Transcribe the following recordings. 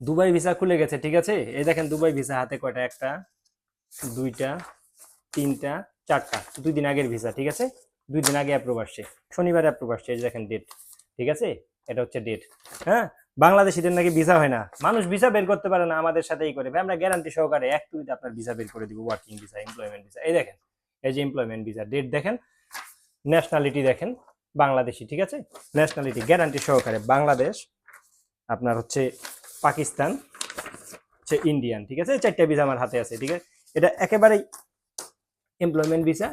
Dubai visa খুলে গেছে, ঠিক আছে? এই দেখেন দুবাই ভিসা, হাতে কয়টা? একটা, দুইটা, তিনটা, চারটা। দুই দিন আগের ভিসা, ঠিক আছে? দুই দিন আগে অ্যাপ্রুভ আসছে। শনিবারে অ্যাপ্রুভ আসছে, এই দেখেন ডেট ঠিক আছে? এটা হচ্ছে ডেট হ্যাঁ? বাংলাদেশিদের নাকি ভিসা হয় না। মানুষ ভিসা বের করতে পারে না, আমাদের সাথেই করে। আমরা গ্যারান্টি সহকারে এক দুইতে আপনার ভিসা বের করে দিব ওয়ার্কিং ভিসা এমপ্লয়মেন্ট ভিসা এই দেখেন, এই যে এমপ্লয়মেন্ট ভিসা ডেট দেখেন। ন্যাশনালিটি দেখেন, বাংলাদেশি, ঠিক আছে? ন্যাশনালিটি গ্যারান্টি সহকারে বাংলাদেশ আপনার হচ্ছে পাকিস্তান হচ্ছে ইন্ডিয়ান ঠিক আছে? চারটা ভিসা আমার হাতে আছে, ঠিক আছে? এটা একেবারেই এমপ্লয়মেন্ট ভিসা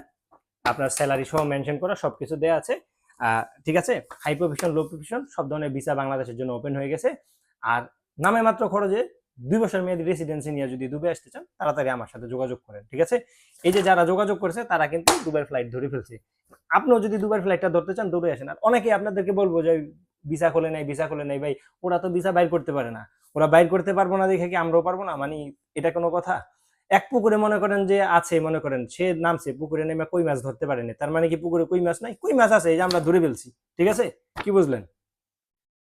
আপনার স্যালারি সহ মেনশন করা, সবকিছু দেওয়া আছে। ঠিক আছে? হাই প্রফেশন লো প্রফেশন সব ধরনের ভিসা বাংলাদেশের জন্য ওপেন হয়ে গেছে। আর নামে মাত্র খরচে দুই বছর মেয়াদি রেসিডেন্সি নিয়ে যদি দুবাই আসতে চান, তাড়াতাড়ি আমার সাথে যোগাযোগ করেন, ঠিক আছে? এই যে যারা যোগাযোগ করেছে, তারা কিন্তু দুবাইয়ের ফ্লাইট ধরে ফেলছে। আপনিও যদি দুবাইয়ের ফ্লাইটটা ধরতে চান, দৌড়ে আসেন। আর অনেকেই আপনাদেরকে বলব যে ভিসা খোলে নাই ভিসা খোলে নাই, ভাই, ওরা তো ভিসা বাইর করতে পারে না। ওরা বাইর করতে পারব না দেখে কি আমরাও পারব না? মানে এটা কোনো কথা? এক পুকুরে মনে করেন যে আছে, মনে করেন সে নামছে, পুকুরে নেমে কই মাছ ধরতে পারেনি। তার মানে কি পুকুরে কই মাছ নাই? কই মাছ আছে? এই যে আমরা ধরে ফেলছি, ঠিক আছে? কি বুঝলেন?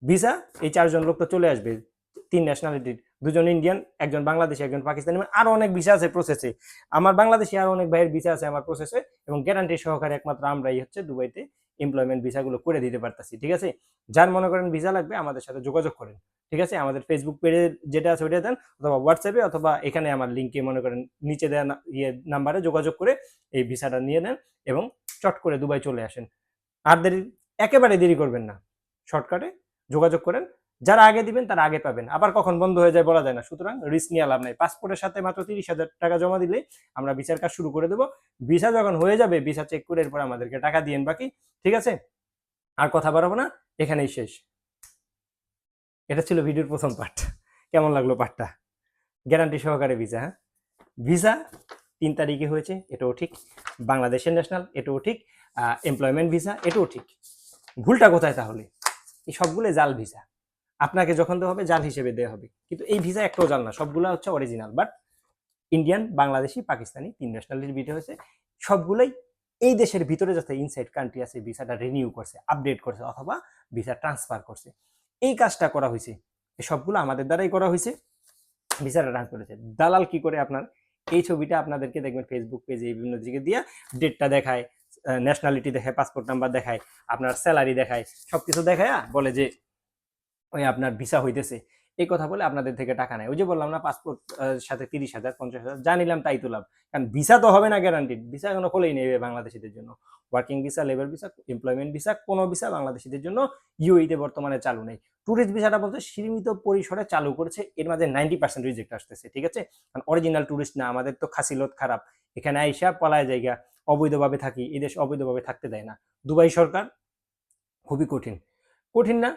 ভিসা, এই চারজন লোক তো চলে আসবে, তিন ন্যাশনালিটির দুজন ইন্ডিয়ান একজন বাংলাদেশি, একজন পাকিস্তানি মানে আরও অনেক ভিসা আছে প্রসেসে আমার বাংলাদেশি আরও অনেক ভাইয়ের ভিসা আছে আমার প্রসেসে এবং গ্যারান্টি সহকারে একমাত্র আমরাই হচ্ছে দুবাইতে এমপ্লয়মেন্ট ভিসাগুলো করে দিতে পারতেছি, ঠিক আছে? যার মনে করেন ভিসা লাগবে, আমাদের সাথে যোগাযোগ করেন, ঠিক আছে? আমাদের ফেসবুক পেজে যেটা আছে ওইটা দেন, অথবা হোয়াটসঅ্যাপে অথবা এখানে আমার লিঙ্কে মনে করেন নিচে দেওয়া ইয়ে নাম্বারে যোগাযোগ করে এই ভিসাটা নিয়ে নেন এবং চট করে দুবাই চলে আসেন। আর দেরি একেবারে দেরি করবেন না। শর্টকাটে যোগাযোগ করেন যারা আগে দিবেন তারা আগে পাবেন। আবার কখন বন্ধ হয়ে যায় বলা যায় না। সুতরাং রিস্ক নিয়ে লাভ নাই। পাসপোর্টের সাথে মাত্র তিরিশ হাজার টাকা জমা দিলে আমরা ভিসার কাজ শুরু করে দেবো। ভিসা যখন হয়ে যাবে ভিসা চেক করে এরপর আমাদেরকে টাকা দিয়েন বাকি, ঠিক আছে? আর কথা বাড়াবো না। এখানেই শেষ। এটা ছিল ভিডিওর প্রথম পার্ট। কেমন লাগল পার্টটা? গ্যারান্টি সহকারে ভিসা হ্যাঁ? ভিসা তিন তারিখে হয়েছে, এটাও ঠিক। বাংলাদেশের ন্যাশনাল এটাও ঠিক। এমপ্লয়মেন্ট ভিসা এটাও ঠিক। ভুলটা কোথায় তাহলে? এই সবগুলো জাল ভিসা আপনাকে যখন দেওয়া হবে, জাল হিসেবে দেওয়া হবে। কিন্তু এই ভিসা একটাও জাল না, সবগুলো হচ্ছে original but Indian Bangladeshi, Pakistani, তিন ন্যাশনালিটির ভিডিও হয়েছে। সবগুলোই এই দেশের ভিতরে যাতে ইনসাইড কান্ট্রি আছে, ভিসাটা রিনিউ করছে আপডেট করছে, অথবা ভিসা ট্রান্সফার করছে। এই কাজটা করা হয়েছে। সবগুলো আমাদের দ্বারাই করা হয়েছে। ভিসাটা ট্রান্সফার হয়েছে দালাল কি করে আপনার? এই ছবিটা আপনাদেরকে দেখবেন ফেসবুক পেজে বিভিন্ন দিকে দিয়ে ডেটটা দেখায় ন্যাশনালিটি দেখায় পাসপোর্ট নাম্বার দেখায়, আপনার স্যালারি দেখায় সব কিছু দেখায় বলে যে ওই আপনার ভিসা হইতেছে, এই কথা বলে আপনাদের থেকে টাকা নেয়। ওই যে বললাম না পাসপোর্ট সাথে তিরিশ হাজার, পঞ্চাশ হাজার, যা নিলাম তাই তুলাম কারণ ভিসা তো হবে না গ্যারান্টিড ভিসা এখনও খোলেই নেবে বাংলাদেশিদের জন্য। Working visa labour visa employment visa কোনো ভিসা বাংলাদেশিদের জন্য ইউইতে বর্তমানে চালু নেই। ট্যুরিস্ট ভিসাটা বলতে সীমিত পরিসরে চালু করেছে, এর মাঝে নাইনটি পার্সেন্ট রিজেক্ট আসতেছে, ঠিক আছে? কারণ অরিজিনাল ট্যুরিস্ট না, আমাদের তো খাসিলত খারাপ। এখানে আইসা পলায় জায়গা, অবৈধভাবে থাকি এদেশ অবৈধভাবে থাকতে দেয় না। দুবাই সরকার খুবই কঠিন। কঠিন না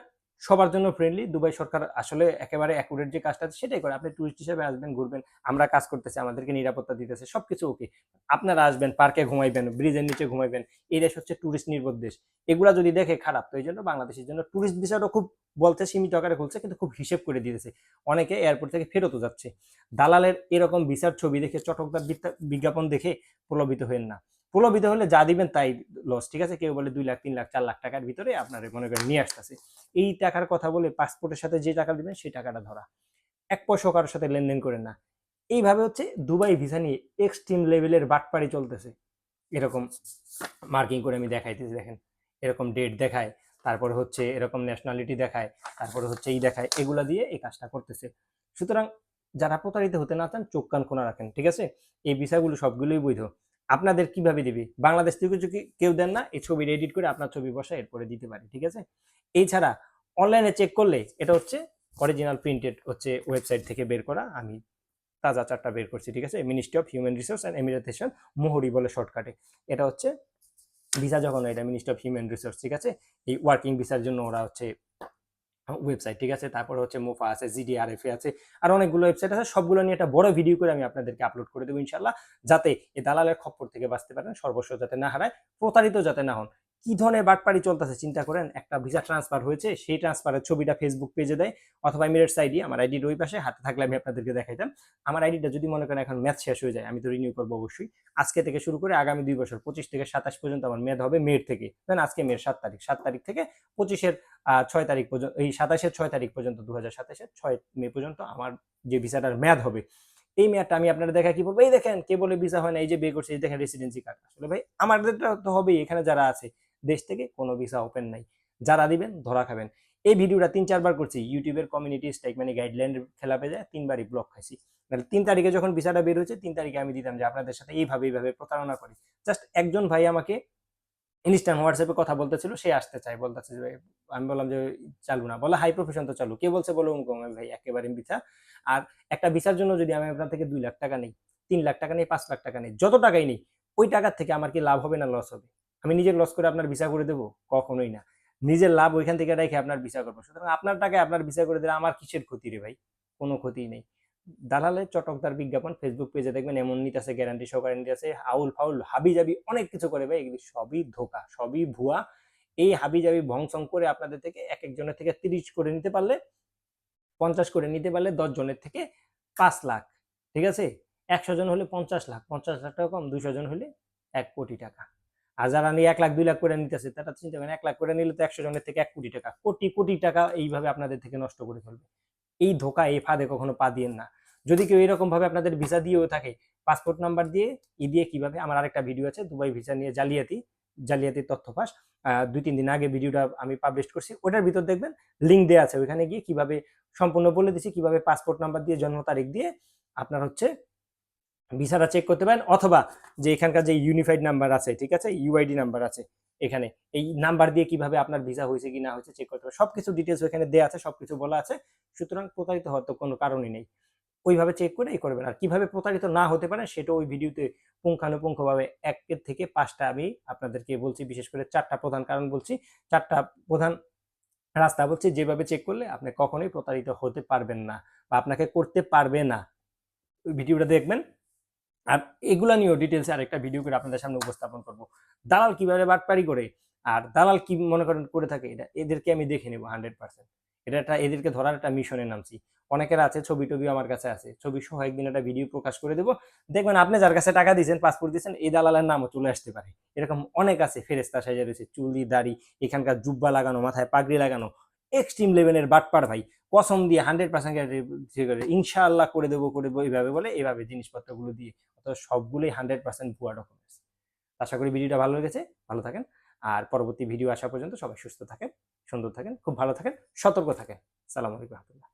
সবার জন্য ফ্রেন্ডলি দুবাই সরকার আসলে একেবারে অ্যাকুরেট যে কাজটা আছে সেটাই করে। আপনি টুরিস্ট হিসেবে আসবেন, ঘুরবেন, আমরা কাজ করতেছি, আমাদেরকে নিরাপত্তা দিতেছে সব কিছু ওকে আপনারা আসবেন পার্কে ঘুমাইবেন ব্রিজের নিচে ঘুমাইবেন, এই দেশ হচ্ছে টুরিস্ট নির্ভর দেশ। এগুলা যদি দেখে খারাপ, তো এই জন্য বাংলাদেশের জন্য টুরিস্ট ভিসাটা খুব বলতে সীমিত আকারে খুলছে, কিন্তু খুব হিসেব করে দিতেছে। অনেকে এয়ারপোর্ট থেকে ফেরতও যাচ্ছে। দালালের এরকম ভিসার ছবি দেখে, চটকদার বিজ্ঞাপন দেখে প্রলোভিত হবেন না। প্রলোভিত হলে যা দিবেন তাই লস ঠিক আছে? কেউ বলে দুই লাখ, তিন লাখ, চার লাখ টাকার ভিতরে আপনার মনে করেন নিয়ে আসতেছে। এই টাকার কথা বলে পাসপোর্টের সাথে যে টাকা দিবেন সেই টাকাটা ধরা। এক পয়সা কারোর সাথে লেনদেন করেন না। এইভাবে হচ্ছে দুবাই ভিসা নিয়ে এক্সট্রিম লেভেলের বাটপাড়ি চলতেছে। এরকম মার্কিং করে আমি দেখাইতেছি, দেখেন। এরকম ডেট দেখায়, তারপরে হচ্ছে এরকম ন্যাশনালিটি দেখায়, তারপরে হচ্ছে এই দেখায়, এগুলা দিয়ে এই কাজটা করতেছে। সুতরাং যারা প্রতারিত হতে না চান, চোখ কান খোলা রাখেন, ঠিক আছে? এই ভিসাগুলো সবগুলোই বৈধ। আপনাদের কীভাবে দিবে? বাংলাদেশ থেকে কিছু কেউ দেন না, এই ছবি এডিট করে আপনার ছবি বসা এরপরে দিতে পারে, ঠিক আছে? এছাড়া অনলাইনে চেক করলে এটা হচ্ছে অরিজিনাল প্রিন্টেড হচ্ছে ওয়েবসাইট থেকে বের করা, আমি তাজা চারটা বের করছি, ঠিক আছে? Ministry of human resource and emiratisation মোহরি বলে শর্টকাটে এটা হচ্ছে ভিসা যখন এটা মিনিস্ট্রি অফ হিউম্যান রিসোর্স ঠিক আছে? এই ওয়ার্কিং ভিসার জন্য ওরা হচ্ছে ওয়েবসাইট ঠিক আছে? তারপরে হচ্ছে মোফা আছে জিডিআরএফ আছে, আর অনেকগুলো ওয়েবসাইট আছে। সবগুলো নিয়ে একটা বড় ভিডিও করে আমি আপনাদেরকে আপলোড করে দেবো ইনশাল্লাহ যাতে এই দালালের খপ্পর থেকে বাঁচতে পারেন, সর্বস্ব যাতে না হারায়, প্রতারিত যাতে না হন। কি ধরনের বাটপাড়ি চলতেছে চিন্তা করেন, একটা ভিসা ট্রান্সফার হয়েছে, সেই ট্রান্সফারের ছবিটা ফেসবুক পেজে দেয় অথবা এমিরেটস আইডি আমার আইডির ওই পাশে, হাতে থাকলে আমি আপনাদেরকে দেখাইতাম। আমার আইডিটা যদি মনে করেন এখন ম্যাথ শেষ হয়ে যায়, আমি তো রিনিউ করব অবশ্যই। আজকে থেকে শুরু করে আগামী দুই বছর, পঁচিশ থেকে সাতাশ পর্যন্ত আমার মেয়াদ হবে মের থেকে। দেন আজকে মের সাত তারিখ সাত তারিখ থেকে পঁচিশের ছয় তারিখ পর্যন্ত, এই সাতাশের ছয় তারিখ পর্যন্ত দু হাজার সাতাশের ছয় মে পর্যন্ত আমার যে ভিসাটার মেয়াদ হবে, এই মেয়াদটা আমি আপনারা দেখা কি বলব? এই দেখেন, কে বলে ভিসা হয় না, এই যে বিয়ে করছে, এই দেখেন রেসিডেন্সি কার্ড আসলে ভাই, আমাদেরটা তো হবেই, এখানে যারা আছে। দেশ থেকে কোনো ভিসা ওপেন নাই। যারা দিবেন, ধরা খাবেন। এই ভিডিওটা তিন, চারবার করছি। ইউটিউবের কমিউনিটি স্ট্রাইক মানে গাইডলাইন খেলাপে যায়, তিনবারই ব্লক খাইছি। তাহলে তিন তারিখে যখন ভিসাটা বের হয়েছে, তিন তারিখে আমি দিতাম যে আপনাদের সাথে এইভাবে এইভাবে প্রতারণা করি। জাস্ট একজন ভাই আমাকে ইনস্টাগ্রাম হোয়াটসঅ্যাপে কথা বলতেছিল, সে আসতে চাই বলতেছে যে, আমি বললাম যে, চালু না। বলে হাই প্রফেশন তো চালু। কে বলছে, বলে অমুক ভাই, একেবারে ভিসা আর একটা ভিসার জন্য যদি আমি আপনার থেকে দুই লাখ টাকা নিই, তিন লাখ টাকা নেই, পাঁচ লাখ টাকা নেই, যত টাকাই নেই, ওই টাকার থেকে আমার কি লাভ হবে না লস হবে? আমি নিজের লস করে আপনার ভিসা করে দেবো? কখনোই না। নিজের লাভ ওইখান থেকে রেখে আপনার ভিসা করব। সুতরাং আপনার টাকায় আপনার ভিসা করে দিলে আমার কিসের ক্ষতি রে ভাই? কোনো ক্ষতি নেই। দালালের চটকদার বিজ্ঞাপন ফেসবুক পেজে দেখবেন এমন নিতেছে গ্যারান্টি সহকারে নিতেছে আউল ফাউল হাবি জাবি অনেক কিছু করে ভাই, এগুলি সবই ধোকা, সবই ভুয়া। এই হাবি জাবি ভংসং করে আপনাদের থেকে এক একজনের থেকে তিরিশ করে নিতে পারলে, পঞ্চাশ করে নিতে পারলে দশ জনের থেকে পাঁচ লাখ, ঠিক আছে? একশো জন হলে পঞ্চাশ লাখ পঞ্চাশ লাখ টাকা কম, দুশো জন হলে এক কোটি টাকা। আর যারা নিয়ে এক লাখ দুই লাখ করে নিতেছে তারা চিন্তা করেন এক লাখ করে নিলে তো একশো জনের থেকে এক কোটি টাকা কোটি কোটি টাকা এইভাবে আপনাদের থেকে নষ্ট করে ফেলবে। এই ধোকা এই ফাঁদে কখনো পা দিয়েন না। যদি কেউ এরকম ভাবে আপনাদের ভিসা দিয়েও থাকে পাসপোর্ট নাম্বার দিয়ে ই দিয়ে কীভাবে আমার আরেকটা ভিডিও আছে দুবাই ভিসা নিয়ে জালিয়াতি জালিয়াতির তথ্য আহ, দুই তিন দিন আগে ভিডিওটা আমি পাবলিশ করছি ওটার ভিতর দেখবেন লিঙ্ক দেওয়া আছে ওইখানে গিয়ে কীভাবে সম্পূর্ণ বলে দিছি কীভাবে পাসপোর্ট নাম্বার দিয়ে জন্ম তারিখ দিয়ে আপনার হচ্ছে ভিসাটা চেক করতে পারেন অথবা যে এখানকার যে ইউনিফাইড নাম্বার আছে, ঠিক আছে? ইউআইডি নাম্বার আছে এখানে। এই নাম্বার দিয়ে কীভাবে আপনার ভিসা হয়েছে কি না হয়েছে চেক করতে হবে। সবকিছু ডিটেলস ওখানে দেওয়া আছে, সবকিছু বলা আছে। সুতরাং প্রতারিত হওয়ার তো কোনো কারণই নেই। ওইভাবে চেক করে এই করবেন। আর কীভাবে প্রতারিত না হতে পারে সেটা ওই ভিডিওতে পুঙ্খানুপুঙ্খভাবে একের থেকে পাঁচটা আমি আপনাদেরকে বলছি, বিশেষ করে চারটা প্রধান কারণ বলছি। চারটা প্রধান রাস্তা বলছি, যেভাবে চেক করলে আপনি কখনোই প্রতারিত হতে পারবেন না বা আপনাকে করতে পারবে না। ওই ভিডিওটা দেখবেন। আর এগুলা নিয়েও ডিটেলসে আরেকটা ভিডিও করে আপনাদের সামনে উপস্থাপন করব। দালাল কীভাবে বাটপারি করে আর দালাল কি মনে করেন করে থাকে, এটা এদেরকে আমি দেখে নেব হান্ড্রেড পার্সেন্ট এটা একটা, এদেরকে ধরার একটা মিশনে নামছি। অনেকের আছে, ছবি টবি আমার কাছে আছে। ছবি সহ একদিন একটা ভিডিও প্রকাশ করে দেবো। দেখবেন আপনি যার কাছে টাকা দিয়েছেন পাসপোর্ট দিয়েছেন, এই দালালের নামও চলে আসতে পারে। এরকম অনেক আছে ফেরেস্তা সাজা রয়েছে, চুলি দাড়ি, এখানকার জুব্বা লাগানো, মাথায় পাগড়ি লাগানো এক্সট্রিম লেভেলের বাটপার ভাই। কসম দিয়ে হান্ড্রেড পার্সেন্ট ইনশাআল্লাহ করে দেবো করে দেবো, এইভাবে বলে এইভাবে জিনিসপত্রগুলো দিয়ে অথবা সবগুলোই হান্ড্রেড পার্সেন্ট ভুয়া ডকুমেন্টস আশা করি ভিডিওটা ভালো লেগেছে, ভালো থাকেন। আর পরবর্তী ভিডিও আসা পর্যন্ত সবাই সুস্থ থাকেন, সুন্দর থাকেন, খুব ভালো থাকেন, সতর্ক থাকেন। সালাম আলাইকুম রহমতুল্লাহ।